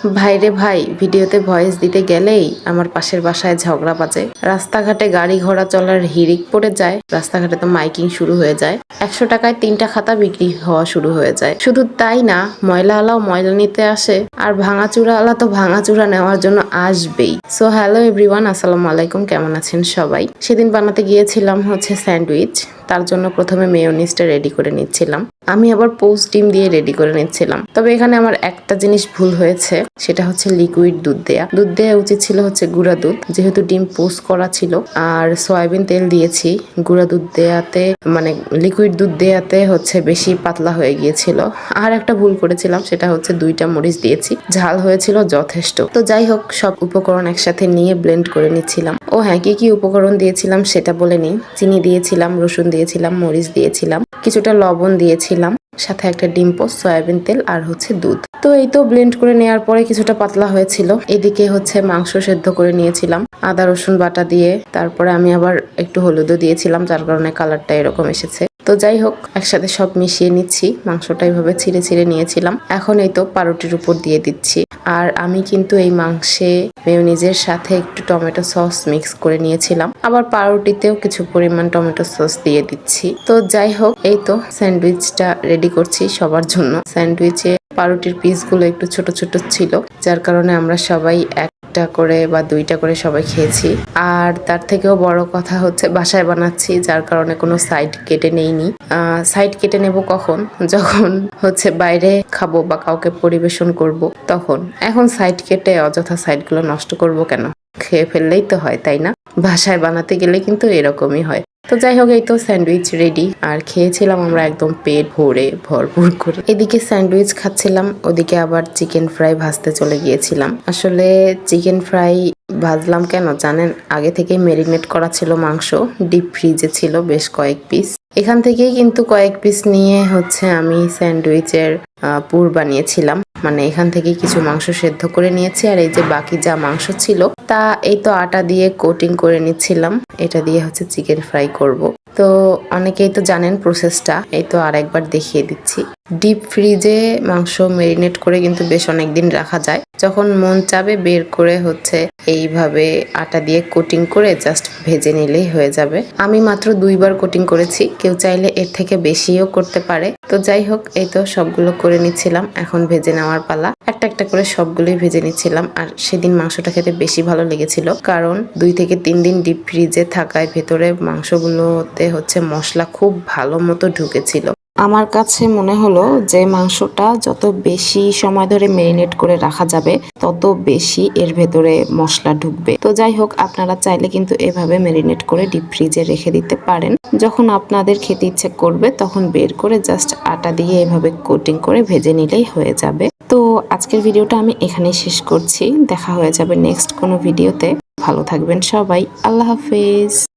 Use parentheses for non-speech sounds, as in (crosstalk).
ভাইরে ভাই, ভিডিওতে ভয়েস দিতে গেলেই আমার পাশের বাসায় ঝগড়া বাজে। রাস্তাঘাটে গাড়ি ঘোড়া চলার হিরিক পড়ে যায়, রাস্তাঘাটে তো মাইকিং শুরু হয়ে যায়। একশো টাকায় তিনটা খাতা বিক্রি হওয়া শুরু হয়ে যায়। শুধু তাই না ময়লা আলাও ময়লা নিতে আসে, আর ভাঙাচুরা আলা তো ভাঙাচুরা নেওয়ার জন্য আসবেই। সো হ্যালো এভরিওয়ান আসসালামু আলাইকুম, কেমন আছেন সবাই? সেদিন বানাতে গিয়েছিলাম হচ্ছে স্যান্ডউইচ, তার জন্য প্রথমে মেয়োনিজটা রেডি করে নিচ্ছিলাম। আমি আবার পোস্ট ডিম দিয়ে রেডি করে নিচ্ছিলাম। তবে এখানে আমার একটা জিনিস ভুল হয়েছে, সেটা হচ্ছে লিকুইড দুধ দেয়া। দুধ দেওয়া উচিত ছিল হচ্ছে গুঁড়া দুধ, যেহেতু ডিম পোস্ট করা ছিল। আর সয়াবিন তেল দিয়েছি, গুঁড়া দুধ দেয়াতে মানে লিকুইড দুধ দেয়াতে হচ্ছে বেশি পাতলা হয়ে গিয়েছিল। আর একটা ভুল করেছিলাম, সেটা হচ্ছে দুইটা মরিচ দিয়েছি। ঝাল হয়েছিল যথেষ্ট। তো যাই হোক, সব উপকরণ একসাথে নিয়ে ব্লেন্ড করে নিচ্ছিলাম। ও হ্যাঁ কি কি উপকরণ দিয়েছিলাম সেটা বলে নিই। চিনি দিয়েছিলাম, রসুন দিয়েছিলাম, মরিচ দিয়েছিলাম। কিছুটা লবণ দিয়েছিলাম। সাথে একটা ডিম সয়াবিন তেল আর হচ্ছে দুধ। তো এই তো ব্লেন্ড করে নেওয়ার পরে কিছুটা পাতলা হয়েছিল। এদিকে হচ্ছে মাংস সেদ্ধ করে নিয়েছিলাম। আদা, রসুন বাটা দিয়ে। তারপরে আমি আবার একটু হলুদও দিয়েছিলাম, যার কারণে কালারটা এরকম এসেছে। তো যাই হোক, একসাথে সব মিশিয়ে নিচ্ছি। মাংসটা এইভাবে ছিঁড়ে ছিঁড়ে নিয়েছিলাম। এখন এই তো পাউরুটির উপর দিয়ে দিচ্ছি। আর আমি কিন্তু এই মাংসে মেয়োনিজের সাথে একটু টমেটো সস মিক্স করে নিয়েছিলাম। আবার পাউরুটিতেও কিছু পরিমাণ টমেটো সস দিয়ে দিচ্ছি। তো যাই হোক, এই তো স্যান্ডউইচটা রেডি করছি সবার জন্য। স্যান্ডউইচে পাউরুটির পিসগুলো একটু ছোট ছোট ছিল, যার কারণে আমরা সবাই একটা করে বা দুইটা করে সবাই খেয়েছি। আর তার থেকেও বড় কথা হচ্ছে বাসায় বানাচ্ছি, যার কারণে কোনো সাইড কেটে নেইনি। সাইড কেটে নেব কখন? (laughs) যখন হচ্ছে বাইরে খাব বা কাউকে পরিবেশন করব, তখন। এখন সাইড কেটে অযথা সাইডগুলো নষ্ট করব কেন? খেয়ে ফেললেই তো হয়, তাই না? বাসায় বানাতে গেলে কিন্তু এরকমই হয়। তো যাই হোক, এই তো স্যান্ডউইচ রেডি আর খেয়েছিলাম আমরা একদম পেট ভরে ভরপুর করে। এদিকে স্যান্ডউইচ খাচ্ছিলাম, ওদিকে আবার চিকেন ফ্রাই ভাজতে চলে গিয়েছিলাম। আসলে চিকেন ফ্রাই ভাজলাম কেন জানেন? আগে থেকেই ম্যারিনেট করা ছিল মাংস ডিপ ফ্রিজে ছিল বেশ কয়েক পিস এখান থেকেই কিন্তু কয়েক পিস নিয়ে হচ্ছে আমি স্যান্ডউইচের পুর বানিয়েছিলাম। মানে এখান থেকে কিছু মাংস সেদ্ধ করে নিয়েছি, আর এই যে বাকি যা মাংস ছিল, তা এই তো আটা দিয়ে কোটিং করে নিচ্ছিলাম। এটা দিয়ে হচ্ছে চিকেন ফ্রাই করব। তো অনেকেই তো জানেন প্রসেসটা এই তো আর একবার দেখিয়ে দিচ্ছি। ডিপ ফ্রিজে মাংস মেরিনেট করে কিন্তু বেশ অনেক দিন রাখা যায়। যখন মন চাবে বের করে হচ্ছে এইভাবে আটা দিয়ে কোটিং করে জাস্ট ভেজে নিলেই হয়ে যাবে। আমি মাত্র দুইবার কোটিং করেছি, কেউ চাইলে এর থেকে বেশিও করতে পারে। তো যাই হোক, এই তো সবগুলো করে নিচ্ছিলাম, এখন ভেজে নেওয়ার পালা। একটা একটা করে সবগুলোই ভেজে নিচ্ছিলাম, আর সেদিন মাংসটা খেতে বেশি ভালো লেগেছিল, কারণ দুই থেকে তিন দিন ডিপ ফ্রিজে থাকায় ভেতরে মাংসগুলোতে হচ্ছে মশলা খুব ভালো মতো ঢুকেছিল। আমার কাছে মনে হলো যে মাংসটা যত বেশি সময় ধরে মেরিনেট করে রাখা যাবে, তত বেশি এর ভেতরে মশলা ঢুকবে। তো যাই হোক, আপনারা চাইলে কিন্তু এভাবে মেরিনেট করে ডিপ ফ্রিজে রেখে দিতে পারেন। যখন আপনাদের খেতে ইচ্ছে করবে, তখন বের করে জাস্ট আটা দিয়ে এভাবে কোটিং করে ভেজে নিলেই হয়ে যাবে। তো আজকের ভিডিওটা আমি এখানেই শেষ করছি। দেখা হয়ে যাবে নেক্সট কোনো ভিডিওতে। ভালো থাকবেন সবাই। আল্লাহ হাফেজ।